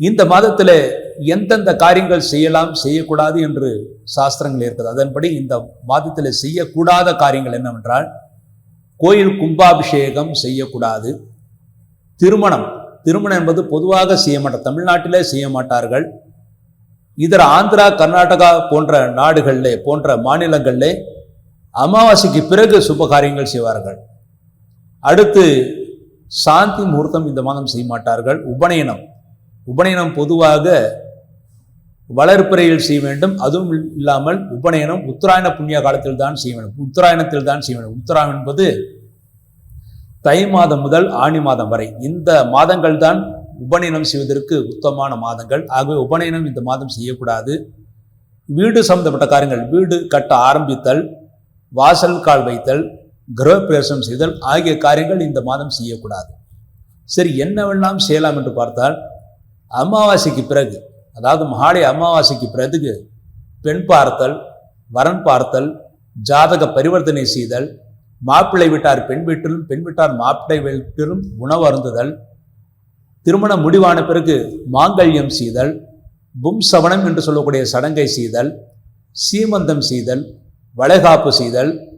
இந்த மாதத்தில் எந்தெந்த காரியங்கள் செய்யலாம் செய்யக்கூடாது என்று சாஸ்திரங்கள் இருக்கிறது அதன்படி இந்த மாதத்தில் செய்யக்கூடாத காரியங்கள் என்னவென்றால் கோயில் கும்பாபிஷேகம் செய்யக்கூடாது. திருமணம். திருமணம் என்பது பொதுவாக செய்ய மாட்டார் தமிழ்நாட்டிலே செய்ய மாட்டார்கள் இதர ஆந்திரா கர்நாடகா போன்ற நாடுகளிலே போன்ற மாநிலங்களிலே அமாவாசைக்கு பிறகு சுப காரியங்கள் செய்வார்கள். அடுத்து சாந்தி முகூர்த்தம் இந்த மாதம் செய்ய மாட்டார்கள் உபநயனம். உபநயனம் பொதுவாக வளர்ப்பிறையில் செய்ய வேண்டும். அதுவும் இல்லாமல் உபநயனம் உத்தராயண புண்ணிய காலத்தில் தான் செய்ய வேண்டும். உத்தராயணத்தில் தான் செய்ய வேண்டும். உத்தராயணம் என்பது தை மாதம் முதல் ஆணி மாதம் வரை. இந்த மாதங்கள் தான் உபநயனம் செய்வதற்கு உத்தமமான மாதங்கள். ஆகவே உபநயனம் இந்த மாதம் செய்யக்கூடாது. வீடு சம்பந்தப்பட்ட காரியங்கள் வீடு கட்ட ஆரம்பித்தல் வாசல் கால் வைத்தல் கிரகப்பிரவேசம் செய்தல் ஆகிய காரியங்கள் இந்த மாதம் செய்யக்கூடாது. சரி என்னவெல்லாம் செய்யலாம் என்று பார்த்தால் அமாவாசைக்கு பிறகு அதாவது மாலை அமாவாசைக்கு பிறகு பெண் பார்த்தல் வரன் பார்த்தல் ஜாதக பரிவர்த்தனை செய்தல் மாப்பிள்ளை வீட்டார் பெண் வீட்டிலும் பெண் வீட்டார் மாப்பிள்ளை வீட்டிலும் உணவு அருந்துதல் திருமணம் முடிவான பிறகு மாங்கல்யம் செய்தல் பும்சவனம் என்று சொல்லக்கூடிய சடங்கை செய்தல் சீமந்தம் செய்தல் வளைகாப்பு செய்தல்